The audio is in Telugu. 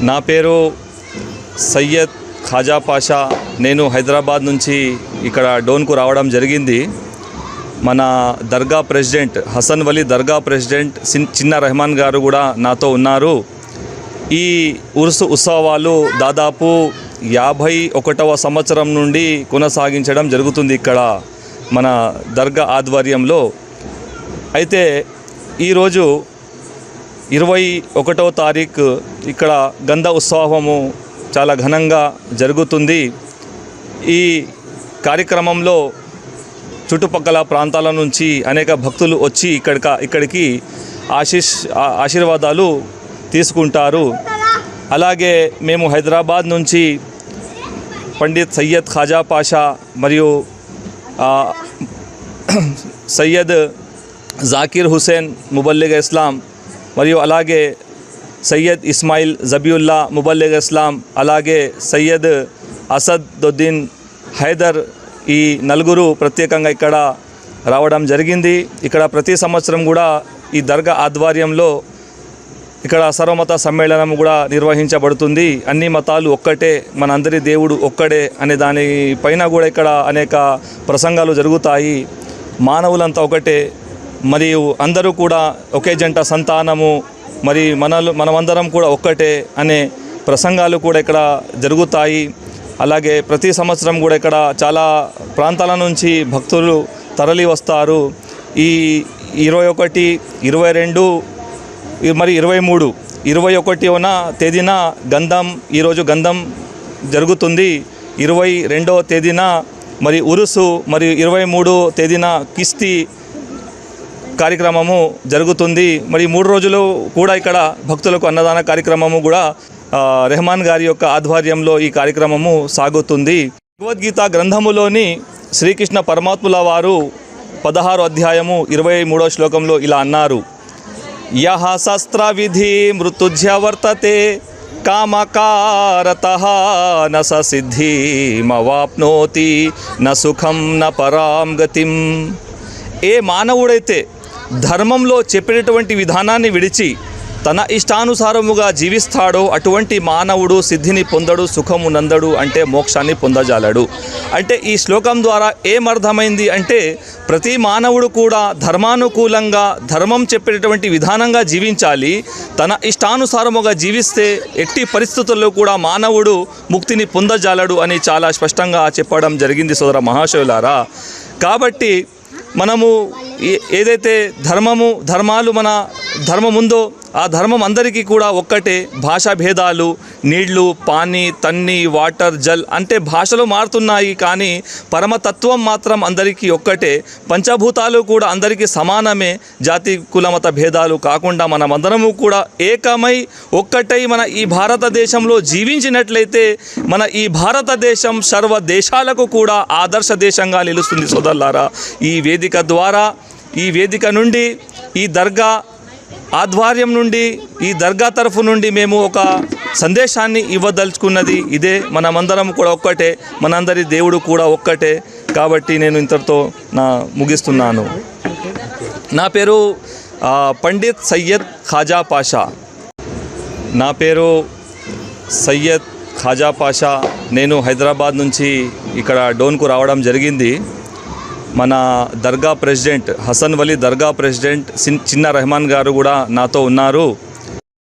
నా పేరు సయ్యద్ ఖాజా పాషా. నేను హైదరాబాద్ నుంచి ఇక్కడ డోన్కు రావడం జరిగింది. మన దర్గా ప్రెసిడెంట్ హసన్ వలీ దర్గా ప్రెసిడెంట్ సిన్- చిన్న రెహమాన్ గారు కూడా నాతో ఉన్నారు. ఈ ఉరుసు ఉత్సవాలు దాదాపు యాభై ఒకటవ సంవత్సరం నుండి కొనసాగించడం జరుగుతుంది ఇక్కడ మన దర్గా ఆధ్వర్యంలో. అయితే ఈరోజు ఇరవై ఒకటో తారీఖు ఇక్కడ గంధ ఉత్సవము చాలా ఘనంగా జరుగుతుంది. ఈ కార్యక్రమంలో చుట్టుపక్కల ప్రాంతాల నుంచి అనేక భక్తులు వచ్చి ఇక్కడిక ఇక్కడికి ఆశీష్ ఆశీర్వాదాలు తీసుకుంటారు. అలాగే మేము హైదరాబాద్ నుంచి పండిత్ సయ్యద్ ఖాజా పాషా మరియు సయ్యద్ జాకీర్ హుసేన్ ముబల్లిగ ఇస్లాం మరియు అలాగే సయ్యద్ ఇస్మాయిల్ జబీయుల్లా ముబల్లిగ్ ఇస్లాం అలాగే సయ్యద్ అసదుద్దీన్ హైదర్ ఈ నలుగురు ప్రత్యేకంగా ఇక్కడ రావడం జరిగింది. ఇక్కడ ప్రతి సంవత్సరం కూడా ఈ దర్గా ఆధ్వర్యంలో ఇక్కడ సర్వమత సమ్మేళనం కూడా నిర్వహించబడుతుంది. అన్ని మతాలు ఒక్కటే మనందరి దేవుడు ఒక్కడే అనే దాని పైన కూడా ఇక్కడ అనేక ప్రసంగాలు జరుగుతాయి. మానవులంతా ఒకటే మరియు అందరూ కూడా ఒకే జంట సంతానము మరి మనలు మనమందరం కూడా ఒక్కటే అనే ప్రసంగాలు కూడా ఇక్కడ జరుగుతాయి. అలాగే ప్రతి సంవత్సరం కూడా ఇక్కడ చాలా ప్రాంతాల నుంచి భక్తులు తరలి వస్తారు. ఈ ఇరవై ఒకటి ఇరవై రెండు మరి ఇరవై మూడు ఇరవై ఒకటిన తేదీన గంధం ఈరోజు గంధం జరుగుతుంది. ఇరవై రెండవ తేదీన మరి ఉరుసు మరియు ఇరవై మూడో తేదీన కిస్తీ కార్యక్రమము జరుగుతుంది. మరి మూడు రోజులు కూడా ఇక్కడ భక్తులకు అన్నదాన కార్యక్రమము కూడా రెహమాన్ గారి యొక్క ఆధ్వర్యంలో ఈ కార్యక్రమము సాగుతుంది. భగవద్గీత గ్రంథములోని శ్రీకృష్ణ పరమాత్ముల వారు పదహారు అధ్యాయము ఇరవై మూడో శ్లోకంలో ఇలా అన్నారు. యహ శస్త్రవిధి మృత్యుజ్య వర్తతే కామకారత న స సిద్ధిమవాప్నోతి న సుఖం న పరాం గతిం. ఏ మానవుడైతే ధర్మంలో చెప్పినటువంటి విధానాన్ని విడిచి తన ఇష్టానుసారముగా జీవిస్తాడో అటువంటి మానవుడు సిద్ధిని పొందడు సుఖము నందడు అంటే మోక్షాన్ని పొందజాలడు. అంటే ఈ శ్లోకం ద్వారా ఏమర్థమైంది అంటే ప్రతి మానవుడు కూడా ధర్మానుకూలంగా ధర్మం చెప్పేటటువంటి విధానంగా జీవించాలి. తన ఇష్టానుసారముగా జీవిస్తే ఎట్టి పరిస్థితుల్లో కూడా మానవుడు ముక్తిని పొందజాలడు అని చాలా స్పష్టంగా చెప్పడం జరిగింది సోదర మహాశివులారా కాబట్టి మనము ఏదైతే ధర్మము ధర్మాలు మన ధర్మం ఉందో ఆ ధర్మం అందరికీ కూడా ఒక్కటే. భాషా భేదాలు నీళ్ళు పానీ తన్ని వాటర్ జల్ అంటే భాషలు మారుతున్నాయి కానీ పరమతత్వం మాత్రం అందరికీ ఒక్కటే. పంచభూతాలు కూడా అందరికీ సమానమే. జాతి కులమత భేదాలు కాకుండా మనమందరము కూడా ఏకమై ఒక్కటై మన ఈ భారతదేశంలో జీవించినట్లయితే మన ఈ భారతదేశం సర్వ దేశాలకు కూడా ఆదర్శ దేశంగా నిలుస్తుంది సోదరులారా. ఈ వేదిక ద్వారా ఈ వేదిక నుండి ఈ దర్గా ఆధ్వర్యం నుండి ఈ దర్గా తరఫు నుండి మేము ఒక సందేశాన్ని ఇవ్వదలుచుకున్నది ఇదే. మనమందరం కూడా ఒక్కటే మనందరి దేవుడు కూడా ఒక్కటే కాబట్టి నేను ఇంతటితో నా ముగిస్తున్నాను. నా పేరు పండిత్ సయ్యద్ ఖాజా పాషా. నా పేరు సయ్యద్ ఖాజా పాషా. నేను హైదరాబాద్ నుంచి ఇక్కడ డోన్కు రావడం జరిగింది. మన దర్గా ప్రెసిడెంట్ హసన్ వలీ దర్గా ప్రెసిడెంట్ సిన్- చిన్న రెహమాన్ గారు కూడా నాతో ఉన్నారు.